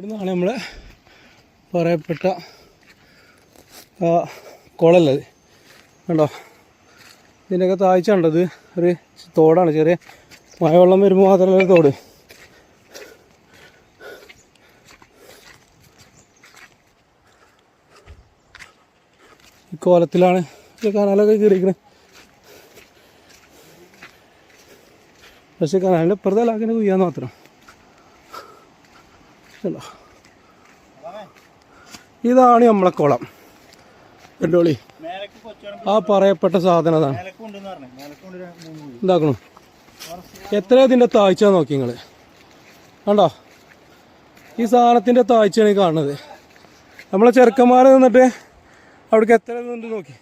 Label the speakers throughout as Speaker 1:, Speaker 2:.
Speaker 1: ഇവിടുന്നാണ് നമ്മൾ പറയപ്പെട്ട കുളല്ലത് കണ്ടോ? ഇതിന്റെയൊക്കെ താഴ്ച കണ്ടത് ഒരു തോടാണ് ചെറിയ മഴവെള്ളം വരുമ്പോൾ മാത്രമല്ല തോട്. ഈ കോലത്തിലാണ് കനാലൊക്കെ കയറിയിരിക്കുന്നത് പക്ഷേ കനാലിന്റെ ഇപ്പുറത്തെ ലാക്കിനെ കുയ്യാന്ന് മാത്രം. ഇതാണ് നമ്മളെ കുളം. കണ്ടോളി? ആ പറയപ്പെട്ട സാധനം അതാണ്. എന്താക്കണു എത്ര ഇതിന്റെ താഴ്ച നോക്കി നിങ്ങൾ കണ്ടോ? ഈ സാധനത്തിന്റെ താഴ്ചയാണ് കാണുന്നത്. നമ്മളെ ചെറുക്കന്മാർ നിന്നിട്ട് അവിടേക്ക് എത്ര നിന്നിട്ട് നോക്കി?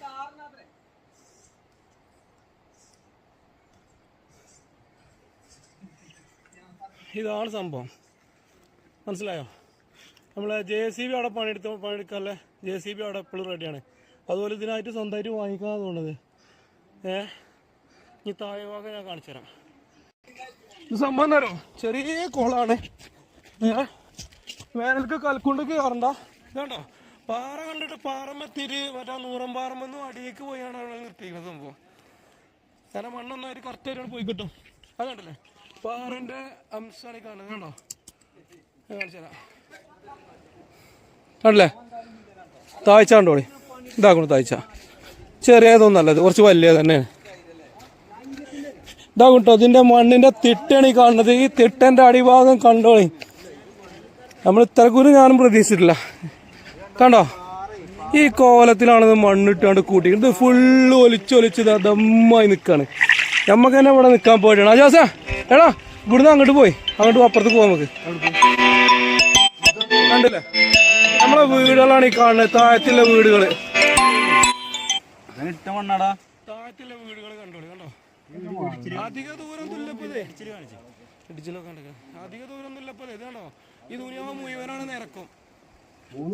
Speaker 1: ഇതാണ് സംഭവം. മനസ്സിലായോ? നമ്മൾ ജെ സി ബി അവിടെ പണിയെടുത്ത് പണിയെടുക്കാല്ലേ ജെ സി ബി അവിടെ എപ്പോഴും റെഡിയാണ്. അതുപോലെ ഇതിനായിട്ട് സ്വന്തമായിട്ട് വാങ്ങിക്കാതെ തോന്നുന്നത്. ഏ? ഈ താഴെ ഭാഗം ഞാൻ കാണിച്ചു തരാം. സംഭവം തരോ ചെറിയ കോളാണ്. ഏ? വേനൽക്ക് കൽക്കുണ്ട് കയറണ്ട. ഇതാണ്ടോ പാറ കണ്ടിട്ട് പാറമ്പത്തിരി മറ്റേ നൂറം പാറമ്പെന്ന് അടിയേക്ക് പോയാണ് അവിടെ നിർത്തിയിരിക്കുന്നത് സംഭവം. കാരണം മണ്ണൊന്നും അവർ കറക്റ്റായിട്ട് പോയി കിട്ടും. അതുകൊണ്ടല്ലേ പാറന്റെ അംശമാണ് ഈ കാണുന്നത്. കണ്ടോ? കണ്ടല്ലേ? താഴ്ച കണ്ടോളി. ഇതാക്കണു താഴ്ച. ചെറിയതൊന്നല്ല ഇത് കുറച്ച് വലിയ തന്നെയാണ്. ഇതാകും ഇതിന്റെ മണ്ണിന്റെ തിട്ടാണ് ഈ കാണുന്നത്. ഈ തിട്ടന്റെ അടിഭാഗം കണ്ടോളി. നമ്മൾ ഇത്ര കുരു ഞാനും പ്രതീക്ഷിച്ചിട്ടില്ല. കണ്ടോ? ഈ കോലത്തിലാണത് മണ്ണിട്ടാണ്ട് കൂട്ടി ഇത് ഫുള്ള് ഒലിച്ചൊലിച്ച് ദമ്മായി നിൽക്കാണ് നമ്മക്ക് തന്നെ ഇവിടെ നിൽക്കാൻ പോയിട്ടാണ് അജാസ എടാ ഇവിടുന്ന് അങ്ങോട്ട് പോയി. അങ്ങോട്ട് അപ്പുറത്ത് പോവാം നമുക്ക്. കണ്ടില്ലേ. നമ്മളെ വീടുകളാണ് ഈ കാണുന്നത്. താഴത്തുള്ള വീടുകൾ
Speaker 2: ഇട്ട മണ്ണാടാ.
Speaker 1: താഴത്തുള്ള വീടുകൾ കണ്ടോളി കണ്ടോ? അധിക ദൂരം ഇടിച്ചിലൊക്കെ കണ്ടോ അധിക ദൂരം ഇത് കണ്ടോ? ഈ ദുനിയാവ് മുഴുവനാണ് നിരക്കും.